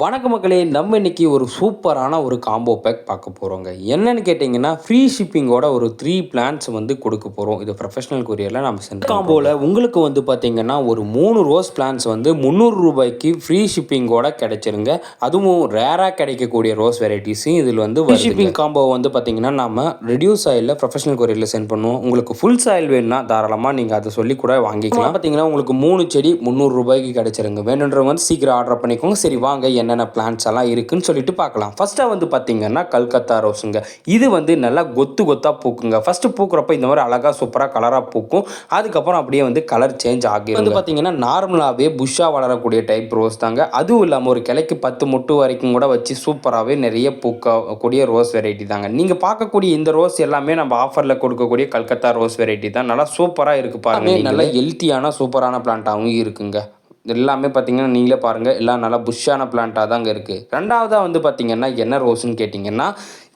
வணக்க மக்களே நம்ம இன்னைக்கு ஒரு சூப்பரான ஒரு காம்போ பேக் பார்க்க போகிறோங்க என்னன்னு கேட்டிங்கன்னா ஃப்ரீ ஷிப்பிங்கோட ஒரு த்ரீ பிளான்ஸ் வந்து கொடுக்க போகிறோம் இது ப்ரொஃபஷனல் கொரியரில் நம்ம சென்ட் காம்போவில் உங்களுக்கு வந்து பார்த்தீங்கன்னா ஒரு மூணு ரோஸ் பிளான்ஸ் வந்து முந்நூறு ரூபாய்க்கு ஃப்ரீ ஷிப்பிங்கோட கிடைச்சிருங்க. அதுவும் ரேராக கிடைக்கக்கூடிய ரோஸ் வெரைட்டிஸும் இதில் வந்து ஷிப்பிங் காம்போ வந்து பார்த்தீங்கன்னா நம்ம ரெடியூஸ் ஆயிலில் ப்ரொஃபஷனல் கொரியரில் சென்ட் பண்ணுவோம். உங்களுக்கு ஃபுல் சாயில் வேணும்னா தாராளமாக நீங்கள் அதை சொல்லி கூட வாங்கிக்கலாம். பார்த்தீங்கன்னா உங்களுக்கு மூணு செடி முந்நூறு ரூபாய்க்கு கிடைச்சிருங்க. வேணுன்றவங்க வந்து சீக்கிரம் ஆர்டர் பண்ணிக்கோங்க. சரி வாங்க என்னென்ன பிளான்ஸ் எல்லாம் இருக்குன்னு சொல்லிட்டு பார்க்கலாம். ஃபர்ஸ்ட்டாக வந்து பார்த்தீங்கன்னா கல்கத்தா ரோஸுங்க இது வந்து நல்லா கொத்து கொத்தாக பூக்குங்க. ஃபர்ஸ்ட் பூக்குறப்ப இந்த மாதிரி அழகாக சூப்பராக கலராக பூக்கும். அதுக்கப்புறம் அப்படியே வந்து கலர் சேஞ்ச் ஆகி வந்து பார்த்தீங்கன்னா நார்மலாகவே புஷ்ஷாக வளரக்கூடிய டைப் ரோஸ் தாங்க. அதுவும் இல்லாமல் ஒரு கிளைக்கு பத்து மொட்டு வரைக்கும் கூட வச்சு சூப்பராகவே நிறைய பூக்கக்கூடிய ரோஸ் வெரைட்டி தாங்க. நீங்கள் பார்க்கக்கூடிய இந்த ரோஸ் எல்லாமே நம்ம ஆஃபரில் கொடுக்கக்கூடிய கல்கத்தா ரோஸ் வெரைட்டி தான். நல்லா சூப்பராக இருக்கு பாருங்க நல்ல ஹெல்த்தியான சூப்பரான பிளான்ட்டாகவும் இருக்குங்க. எல்லாமே பார்த்தீங்கன்னா நீங்களே பாருங்கள் எல்லாம் நல்லா புஷ்ஷான பிளான்ட்டாக தாங்க இருக்குது ரெண்டாவதாக வந்து பார்த்தீங்கன்னா என்ன ரோஸ்ன்னு கேட்டிங்கன்னா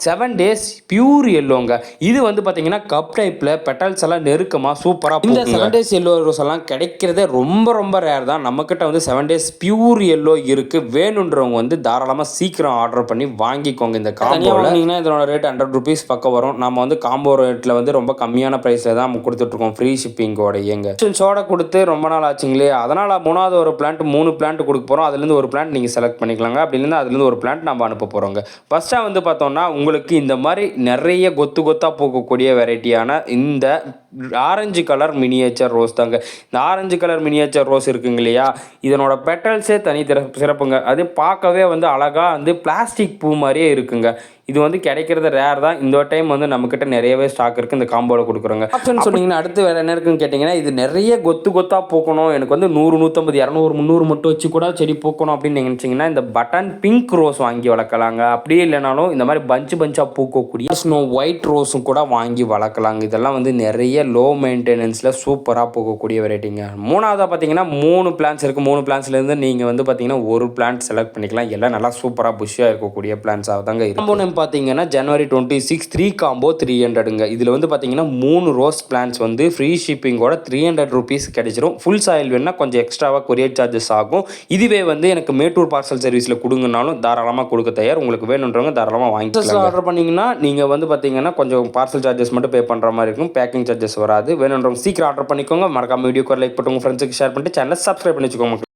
செவன் டேஸ் பியூர் எல்லோங்க இது வந்து பார்த்தீங்கன்னா கப் டைப்பில் பெட்டல்ஸ் எல்லாம் நெருக்கமாக சூப்பராக இந்த செவன் டேஸ் எல்லோ ரோஸ் எல்லாம் கிடைக்கிறதே ரொம்ப ரொம்ப ரேர் தான். நம்மக்கிட்ட வந்து செவன் டேஸ் பியூர் எல்லோ இருக்குது வேணுன்றவங்க வந்து தாராளமாக சீக்கிரம் ஆர்டர் பண்ணி வாங்கிக்கோங்க இந்த காம்போ வாங்கினீங்கன்னா இதனோட ரேட் ஹண்ட்ரட் ருபீஸ் பக்கம் வரும். நம்ம வந்து காம்போ ரேட்டில் வந்து ரொம்ப கம்மியான ப்ரைஸில் தான் நம்ம கொடுத்துட்ருக்கோம் ஃப்ரீ ஷிப்பிங்கோட ஏங்க சோட கொடுத்து ரொம்ப நாள் ஆச்சுங்களே. அதனால் மூணாவது ஒரு பிளான்ட் மூணு பிளான்ட் கொடுக்க போகிறோம் அதுலேருந்து ஒரு பிளான்ட் நீங்கள் செலக்ட் பண்ணிக்கலாங்க. அப்படி இல்லைன்னா அதுலேருந்து ஒரு பிளான்ட் நம்ம அனுப்ப போகிறோங்க ஃபஸ்ட்டாக வந்து பார்த்தோம்னா உங்களுக்கு இந்த மாதிரி நிறைய கொத்து கொத்தாக போகக்கூடிய வெரைட்டியான இந்த ஆரஞ்சு கலர் மினியேச்சர் ரோஸ் தாங்க. இந்த ஆரஞ்சு கலர் மினியேச்சர் ரோஸ் இருக்குங்க இல்லையா? இதனோட பெட்டல்ஸே தனி சிறப்புங்க. அது பார்க்கவே வந்து அழகாக வந்து பிளாஸ்டிக் பூ மாதிரியே இருக்குங்க. இது வந்து கிடைக்கிறது ரேர் தான். இந்த டைம் வந்து நம்மக்கிட்ட நிறையவே ஸ்டாக் இருக்குது இந்த காம்போவில் கொடுக்குறோங்க ஆப்ஷன் சொன்னீங்கன்னா அடுத்து வேறு என்ன இருக்குன்னு கேட்டிங்கன்னா இது நிறைய கொத்து கொத்தாக பூக்கணும். எனக்கு வந்து நூறு நூற்றம்பது இரநூறு முந்நூறு மட்டும் வச்சு கூட செடி பூக்கணும் அப்படின்னு நினச்சிங்கன்னா இந்த பட்டன் பிங்க் ரோஸ் வாங்கி வளர்க்கலாங்க. அப்படியே இல்லைனாலும் இந்த மாதிரி பஞ்சு பஞ்சாக பூக்கக்கூடிய ஸ்னோ ஒயிட் ரோஸும் கூட வாங்கி வளர்க்கலாங்க. இதெல்லாம் வந்து நிறைய லோ மெயின்டெனன்ஸில் சூப்பராக போகக்கூடிய வெரைட்டிங்க மூணாவதாக பார்த்தீங்கன்னா மூணு பிளான்ஸ் இருக்குது மூணு பிளான்ஸ்லேருந்து நீங்கள் வந்து பார்த்தீங்கன்னா ஒரு பிளான்ட் செலக்ட் பண்ணிக்கலாம். எல்லாம் நல்லா சூப்பராக புஷ்ஷாக இருக்கக்கூடிய பிளான்ஸாக தாங்க இருக்கும் காம்போ நேம் பார்த்தீங்கன்னா ஜனவரி twenty six three combo three ஹண்ட்ரடுங்க இதில் வந்து பார்த்தீங்கன்னா மூணு ரோஸ் பிளான்ஸ் வந்து ஃப்ரீ ஷிப்பிங்கோட த்ரீ ஹண்ட்ரட் ருபீஸ் கிடைச்சிரும். ஃபுல் சாயில் வேணால் கொஞ்சம் எக்ஸ்ட்ராவாக கொரியர் சார்ஜஸ் ஆகும். இதுவே வந்து எனக்கு மேட்டூர் பார்சல் சர்வீஸில் கொடுங்கனாலும் தாராளமாக கொடுக்க தயார். உங்களுக்கு வேணுன்றவங்க தாராளமாக வாங்கிக்கலாம் ஆர்டர் பண்ணிங்கன்னா நீங்கள் வந்து பார்த்தீங்கன்னா கொஞ்சம் பார்சல் சார்ஜஸ் மட்டும் பே பண்ணுற மாதிரி இருக்கும். பேக்கிங் சார்ஜஸ் வராது. வேணுன்றவங்க சீக்கிரம் ஆர்டர் பண்ணிக்கோங்க. மறக்காம வீடியோக்கு லைக் போட்டு உங்கள் ஃப்ரெண்ட்ஸுக்கு ஷேர் பண்ணிட்டு சேனலை சப்ஸ்கிரைப் பண்ணி வச்சுக்கோங்க